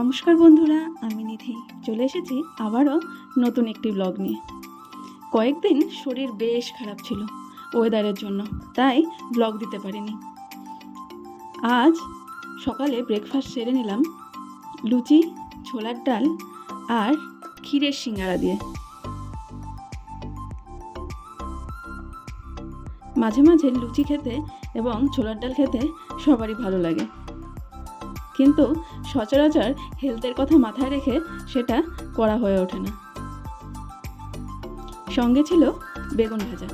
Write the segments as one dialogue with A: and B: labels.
A: নমস্কার বন্ধুরা, আমি নিধি। চলে এসেছি আবারও নতুন একটি ব্লগ নিয়ে। কয়েকদিন শরীর বেশ খারাপ ছিল ওয়েদারের জন্য, তাই ব্লগ দিতে পারিনি। আজ সকালে ব্রেকফাস্ট সেরে নিলাম লুচি, ছোলার ডাল আর ক্ষীরের সিঙ্গারা দিয়ে। মাঝে মাঝে লুচি খেতে এবং ছোলার ডাল খেতে সবারই ভালো লাগে। কিন্তু সচরাচর হেলথের কথা মাথায় রেখে সেটা করা হয়ে ওঠে না। সঙ্গে ছিল বেগুন ভাজা।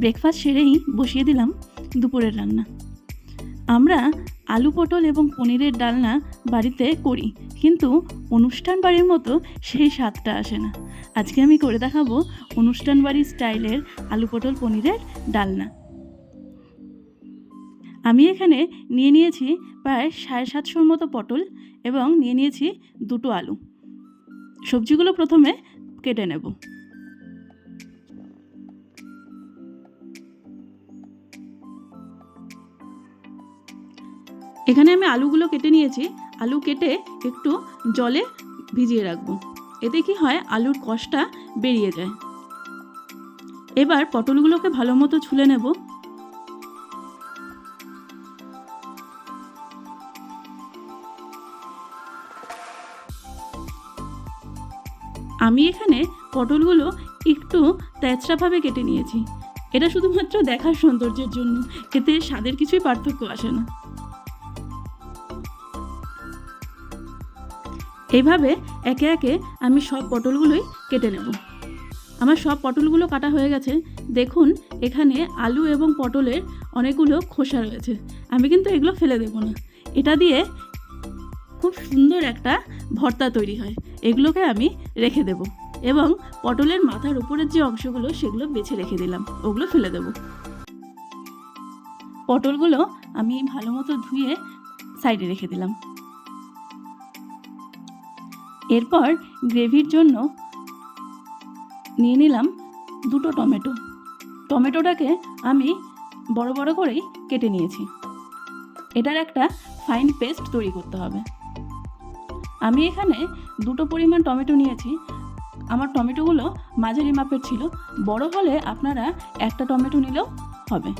A: ব্রেকফাস্ট সেরেই বসিয়ে দিলাম দুপুরের রান্না। আমরা আলু পটল এবং পনিরের ডালনা বাড়িতে করি, কিন্তু অনুষ্ঠান বাড়ির মতো সেই স্বাদটা আসে না। আজকে আমি করে দেখাবো অনুষ্ঠান বাড়ির স্টাইলের আলু পটল, পনিরের ডালনা। আমি এখানে নিয়ে নিয়েছি প্রায় সাড়ে সাতশোর মতো পটল এবং নিয়ে নিয়েছি দুটো আলু। সবজিগুলো প্রথমে কেটে নেব। এখানে আমি আলুগুলো কেটে নিয়েছি। আলু কেটে একটু জলে ভিজিয়ে রাখব। এতে কি হয়? আলুর কষটা বেরিয়ে যায়। এবার পটলগুলোকে ভালো মতো ছুলে নেব। আমি এখানে পটলগুলো একটু তেচড়াভাবে কেটে নিয়েছি। এটা শুধুমাত্র দেখার সৌন্দর্যের জন্য। এতে স্বাদের কিছুই পার্থক্য আসে না। এইভাবে একে একে আমি সব পটলগুলোই কেটে নেব। আমার সব পটলগুলো কাটা হয়ে গেছে। দেখুন, এখানে আলু এবং পটলের অনেকগুলো খোসা রয়েছে। আমি কিন্তু এগুলো ফেলে দেবো না। এটা দিয়ে খুব সুন্দর একটা ভর্তা তৈরি হয়। এগুলোকে আমি রেখে দেব এবং পটলের মাথার উপরের যে অংশগুলো সেগুলো বেছে রেখে দিলাম, ওগুলো ফেলে দেব। পটলগুলো আমি ভালো মতো ধুয়ে সাইডে রেখে দিলাম। এরপর গ্রেভির জন্য নিয়ে নিলাম দুটো টমেটো। টমেটোটাকে আমি বড় বড় করেই কেটে নিয়েছি। এটার একটা ফাইন পেস্ট তৈরি করতে হবে। আমি এখানে দুটো পরিমাণ টমেটো নিয়েছি। আমার টমেটোগুলো মাঝারি মাপের ছিল। বড় হলে আপনারা একটা টমেটো নিলেও হবে।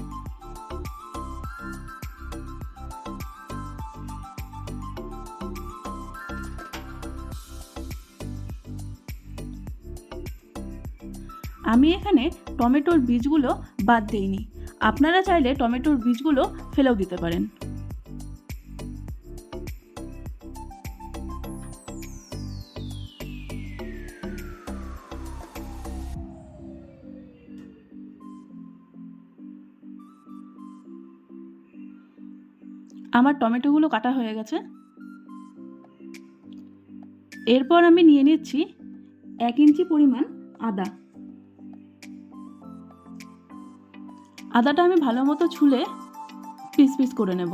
A: আমি এখানে টমেটোর বীজগুলো বাদ দিইনি। আপনারা চাইলে টমেটোর বীজগুলো ফেলেও দিতে পারেন। আমার টমেটোগুলো কাটা হয়ে গেছে। এরপর আমি নিয়ে নিচ্ছি এক ইঞ্চি পরিমাণ আদা। আদাটা আমি ভালো মতো ছুলে পিস পিস করে নেব।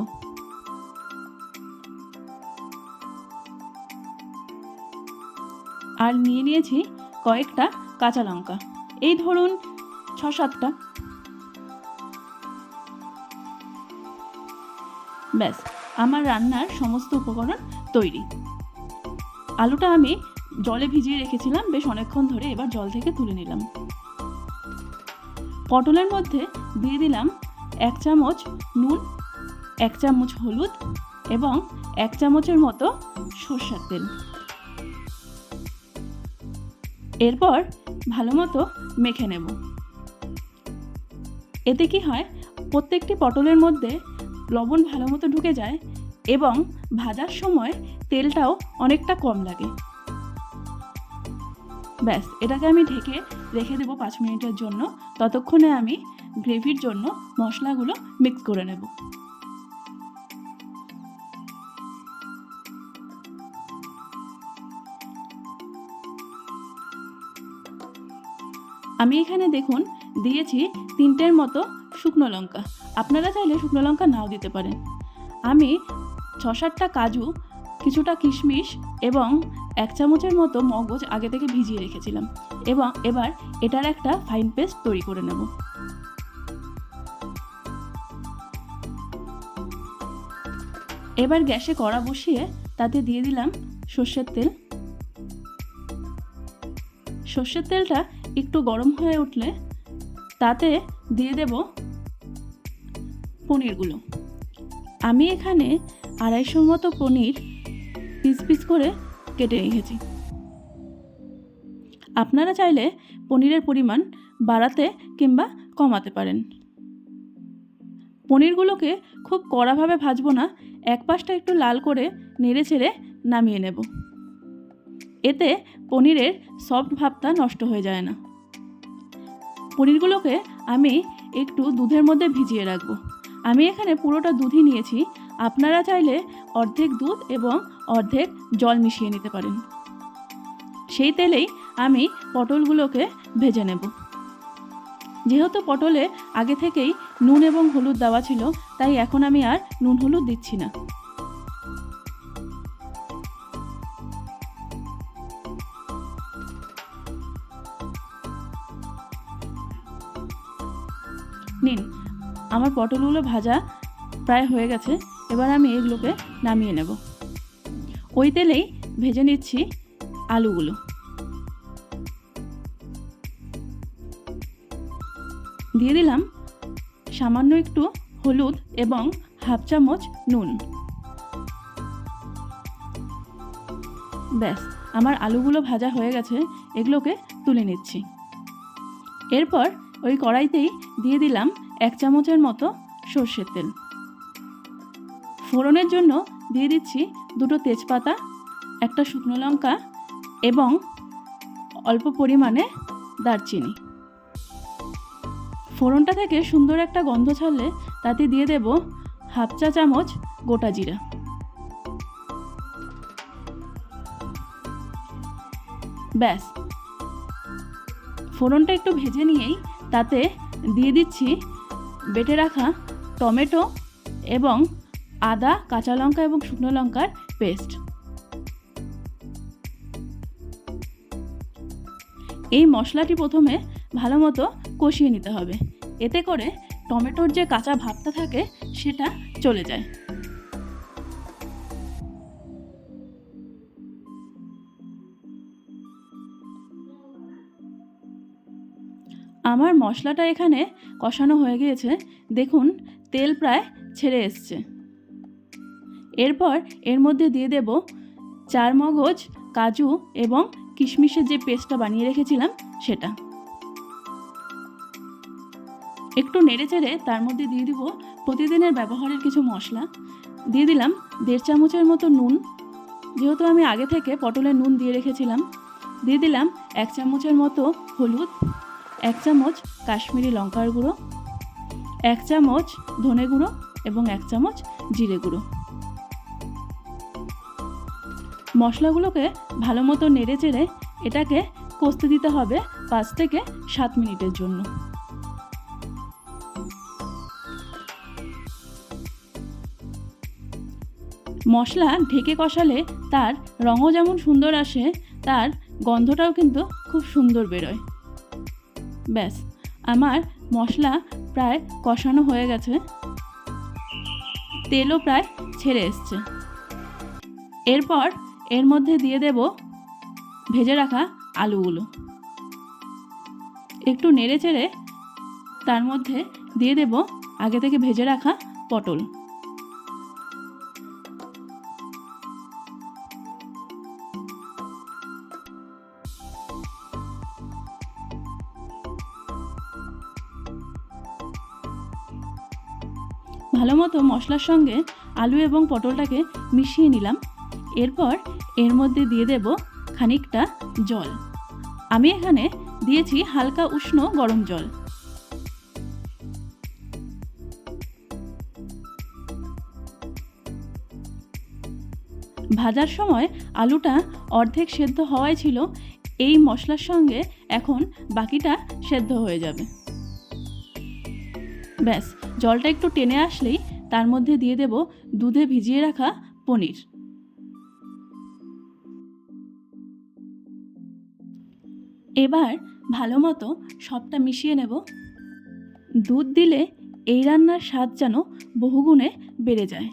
A: আর নিয়ে নিয়েছি কয়েকটা কাঁচা লঙ্কা। এই ধরুন ছ সাতটা। ব্যাস, আমার রান্নার সমস্ত উপকরণ তৈরি। আলুটা আমি জলে ভিজিয়ে রেখেছিলাম, বেশ অনেকক্ষণ ধরে এবার জল থেকে তুলে নিলাম। পটলের মধ্যে দিয়ে দিলাম এক চামচ নুন, এক চামচ হলুদ এবং এক চামচের মতো সর্ষার তেল। এরপর ভালো মতো মেখে নেব। এতে কি হয়, প্রত্যেকটি পটলের মধ্যে লবণ ভালো মতো ঢুকে যায় এবং ভাজার সময় তেলটাও অনেকটা কম লাগে। ব্যাস, এটাকে আমি ঢেকে রেখে দেবো পাঁচ মিনিটের জন্য। ততক্ষণে আমি গ্রেভির জন্য মশলাগুলো মিক্স করে নেব। আমি এখানে দেখুন দিয়েছি তিনটের মতো শুকনো লঙ্কা। আপনারা চাইলে শুকনো লঙ্কা নাও দিতে পারেন। আমি ছ সাতটা কাজু, কিছুটা কিশমিশ এবং এক চামচের মতো মগজ আগে থেকে ভিজিয়ে রেখেছিলাম। এবং এবার এটার একটা ফাইন পেস্ট তৈরি করে নেব। এবার গ্যাসে কড়া বসিয়ে তাতে দিয়ে দিলাম সর্ষের তেল। সর্ষের তেলটা একটু গরম হয়ে উঠলে তাতে দিয়ে দেব পনিরগুলো। আমি এখানে আড়াইশোর মতো পনির পিস পিস করে কেটে রেখেছি। আপনারা চাইলে পনিরের পরিমাণ বাড়াতে কিংবা কমাতে পারেন। পনিরগুলোকে খুব কড়াভাবে ভাজবো না, এক পাশটা একটু লাল করে নেড়ে ছেড়ে নামিয়ে নেব। এতে পনিরের সফট ভাবটা নষ্ট হয়ে যায় না। পনিরগুলোকে আমি একটু দুধের মধ্যে ভিজিয়ে রাখব। আমি এখানে পুরোটা দুধই নিয়েছি। আপনারা চাইলে অর্ধেক দুধ এবং অর্ধেক জল মিশিয়ে নিতে পারেন। সেই তেলেই আমি পটলগুলোকে ভেজে নেব। যেহেতু পটলে আগে থেকেই নুন এবং হলুদ দেওয়া ছিল, তাই এখন আমি আর নুন হলুদ দিচ্ছি না। আমার পটলগুলো ভাজা প্রায় হয়ে গেছে, এবার আমি এগুলোকে নামিয়ে নেব। ওই তেলেই ভেজে নিচ্ছি আলুগুলো। দিয়ে দিলাম সামান্য একটু হলুদ এবং হাফ চামচ নুন। ব্যাস, আমার আলুগুলো ভাজা হয়ে গেছে, এগুলোকে তুলে নিচ্ছি। এরপর ওই কড়াইতেই দিয়ে দিলাম এক চামচের মতো সর্ষের তেল। ফোড়নের জন্য দিয়ে দিচ্ছি দুটো তেজপাতা, একটা শুকনো লঙ্কা এবং অল্প পরিমাণে দারচিনি। ফোড়নটা থেকে সুন্দর একটা গন্ধ ছাড়লে তাতে দিয়ে দেব হাফ চা চামচ গোটা জিরা। ব্যাস। ফোড়নটা একটু ভেজে নিয়েই তাতে দিয়ে দিচ্ছি বেটে রাখা টমেটো এবং আদা, কাঁচা লঙ্কা এবং শুকনো লঙ্কার পেস্ট। এই মশলাটি প্রথমে ভালো মতো কষিয়ে নিতে হবে। এতে করে টমেটোর যে কাঁচা ভাবটা থাকে, সেটা চলে যায়। আমার মশলাটা এখানে কষানো হয়ে গিয়েছে। দেখুন, তেল প্রায় ছেড়ে এসছে। এরপর এর মধ্যে দিয়ে দেব চার মগজ কাজু এবং কিশমিশের যে পেস্টটা বানিয়ে রেখেছিলাম, সেটা। একটু নেড়ে চেড়ে তার মধ্যে দিয়ে দিব প্রতিদিনের ব্যবহারের কিছু মশলা। দিয়ে দিলাম দেড় চামচের মতো নুন। যেহেতু আমি আগে থেকে পটলে নুন দিয়ে রেখেছিলাম, দিয়ে দিলাম এক চামচের মতো হলুদ। এক চামচ কাশ্মীরি লঙ্কার গুঁড়ো, এক চামচ ধনে গুঁড়ো এবং এক চামচ জিরে গুঁড়ো। মশলাগুলোকে ভালো মতো নেড়ে চেড়ে এটাকে কষতে দিতে হবে পাঁচ থেকে সাত মিনিটের জন্য। মশলা ঢেকে কষালে তার রঙও যেমন সুন্দর আসে, তার গন্ধটাও কিন্তু খুব সুন্দর বেরোয়। ব্যাস, আমার মশলা প্রায় কষানো হয়ে গেছে। তেলও প্রায় ছেড়ে এসছে। এরপর এর মধ্যে দিয়ে দেব ভেজে রাখা আলুগুলো। একটু নেড়ে চেড়ে তার মধ্যে দিয়ে দেব আগে থেকে ভেজে রাখা পটল। ভালো মতো মশলার সঙ্গে আলু এবং পটলটাকে মিশিয়ে নিলাম। এরপর এর মধ্যে দিয়ে দেব খানিকটা জল। আমি এখানে দিয়েছি হালকা উষ্ণ গরম জল। ভাজার সময় আলুটা অর্ধেক সেদ্ধ হওয়াই ছিল, এই মশলার সঙ্গে এখন বাকিটা সেদ্ধ হয়ে যাবে। ব্যাস, জলটা একটু টেনে আসলেই তার মধ্যে দিয়ে দেব দুধে ভিজিয়ে রাখা পনির। এবার ভালো মতো সবটা মিশিয়ে নেব। দুধ দিলে এই রান্নার স্বাদ যেন বহুগুণে বেড়ে যায়।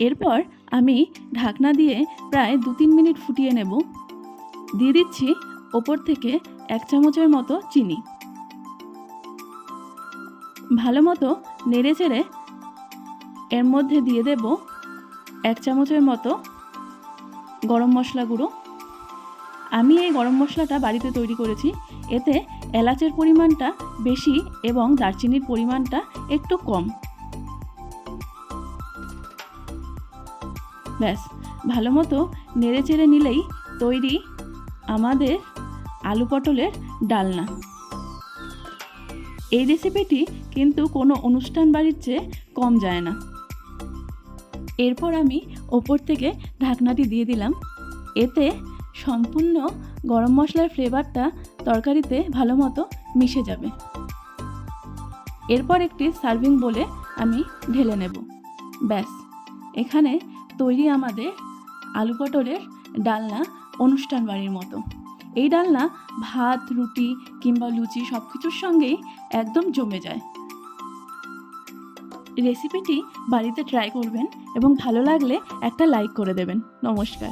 A: এরপর আমি ঢাকনা দিয়ে প্রায় দু তিন মিনিট ফুটিয়ে নেব। দিয়ে দিচ্ছি ওপর থেকে এক চামচের মতো চিনি। ভালো মতো নেড়ে চেড়ে এর মধ্যে দিয়ে দেব এক চামচের মতো গরম মশলা গুঁড়ো। আমি এই গরম মশলাটা বাড়িতে তৈরি করেছি। এতে এলাচের পরিমাণটা বেশি এবং দারচিনির পরিমাণটা একটু কম। ব্যাস, ভালো মতো নেড়ে চেড়ে নিলেই তৈরি আমাদের আলু পটলের ডালনা। এই রেসিপিটি কিন্তু কোনো অনুষ্ঠান বাড়ির চেয়ে কম যায় না। এরপর আমি ওপর থেকে ঢাকনাটি দিয়ে দিলাম। এতে সম্পূর্ণ গরম মশলার ফ্লেভারটা তরকারিতে ভালো মতো মিশে যাবে। এরপর একটি সার্ভিং বলে আমি ঢেলে নেব। ব্যাস, এখানে তৈরি আমাদের আলু পটলের ডালনা অনুষ্ঠান বাড়ির মতো। এই ডালনা ভাত, রুটি কিংবা লুচি সব কিছুর সঙ্গেই একদম জমে যায়। রেসিপিটি বাড়িতে ট্রাই করবেন এবং ভালো লাগলে একটা লাইক করে দেবেন। নমস্কার।